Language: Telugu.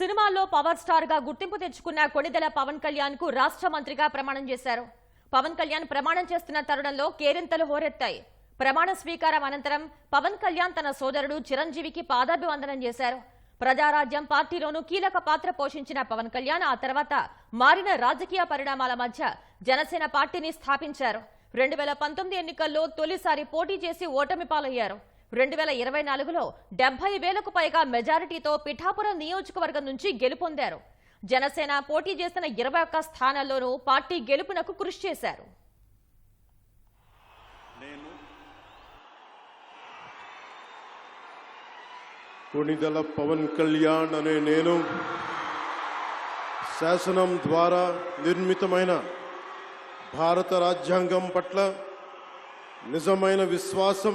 సినిమాల్లో పవర్ స్టార్గా గుర్తింపు తెచ్చుకున్న కొణిదెల పవన్ కళ్యాణ్కు రాష్ట్ర మంత్రిగా ప్రమాణం చేశారు. పవన్ కళ్యాణ్ ప్రమాణం చేస్తున్న తరుణంలో కేరింతలు హోరెత్తాయి. ప్రమాణ స్వీకారం అనంతరం పవన్ కళ్యాణ్ తన సోదరుడు చిరంజీవికి పాదాభివందనం చేశారు. ప్రజారాజ్యం పార్టీలోనూ కీలక పాత్ర పోషించిన పవన్ కళ్యాణ్ ఆ తర్వాత మారిన రాజకీయ పరిణామాల మధ్య జనసేన పార్టీని స్థాపించారు. రెండు వేల పంతొమ్మిది ఎన్నికల్లో తొలిసారి పోటీ చేసి ఓటమి పాలయ్యారు. రెండు వేల ఇరవై నాలుగులో డెబ్బై వేలకు పైగా మెజారిటీతో పిఠాపురం నియోజకవర్గం నుంచి గెలుపొందారు. జనసేన పోటీ చేసిన ఇరవై ఒక్క స్థానాల్లోనూ పార్టీ గెలుపునకు కృషి చేశారు. పుణిదల కొణిదల పవన్ కళ్యాణ్ అనే నేను శాసనం ద్వారా నిర్మితమైన భారత రాజ్యాంగం పట్ల నిజమైన విశ్వాసం